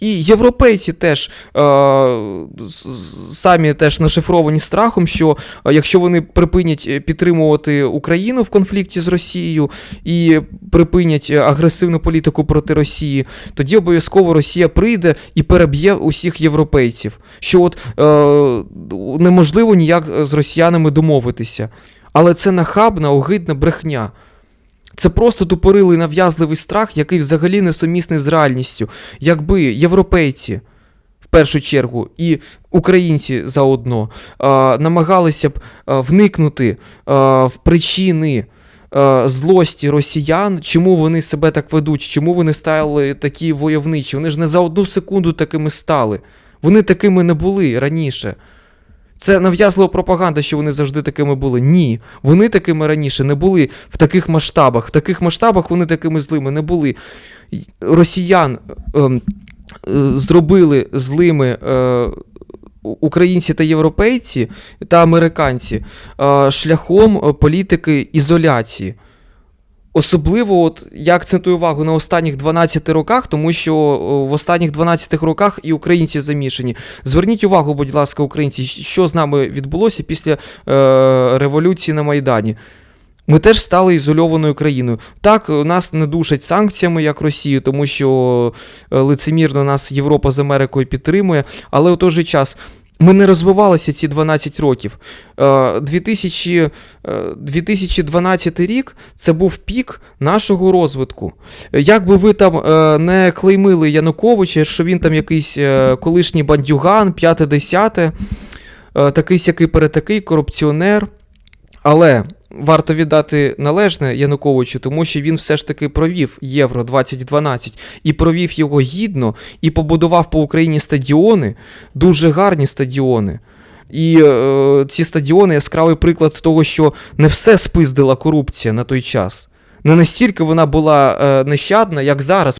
І європейці теж е, самі теж нашифровані страхом, що е, якщо вони припинять е, підтримувати Україну в конфлікті з Росією і припинять е, агресивну політику проти Росії, тоді обов'язково Росія прийде і переб'є усіх європейців. Що от е, неможливо ніяк з росіянами домовитися. Але це нахабна, огидна брехня. Це просто тупорилий нав'язливий страх, який взагалі не сумісний з реальністю. Якби європейці, в першу чергу, і українці заодно е, намагалися б е, вникнути е, в причини злості росіян, чому вони себе так ведуть, чому вони стали такі войовничі. Вони ж не за одну секунду такими стали. Вони такими не були раніше. Це нав'язлива пропаганда, що вони завжди такими були. Ні, вони такими раніше не були в таких масштабах. В таких масштабах вони такими злими не були. Росіян ем, е, зробили злими е, українці та європейці та американці е, шляхом е, політики ізоляції. Особливо, от я акцентую увагу на останніх 12 роках, тому що в останніх 12 роках і українці замішані. Зверніть увагу, будь ласка, українці, що з нами відбулося після е, революції на Майдані. Ми теж стали ізольованою країною. Так, нас не душать санкціями, як Росію, тому що е, лицемірно нас Європа з Америкою підтримує, але у той же час. Ми не розвивалися ці 12 років. Е, 2000, е, 2012 рік це був пік нашого розвитку. Як би ви там е, не клеймили Януковича, що він там якийсь е, колишній бандюган, п'яте-десяте, е, такий сякий перетакий, корупціонер. Але варто віддати належне Януковичу, тому що він все ж таки провів Євро 2012 і провів його гідно, і побудував по Україні стадіони, дуже гарні стадіони. І е, ці стадіони яскравий приклад того, що не все спиздила корупція на той час. Не настільки вона була е, нещадна, як зараз.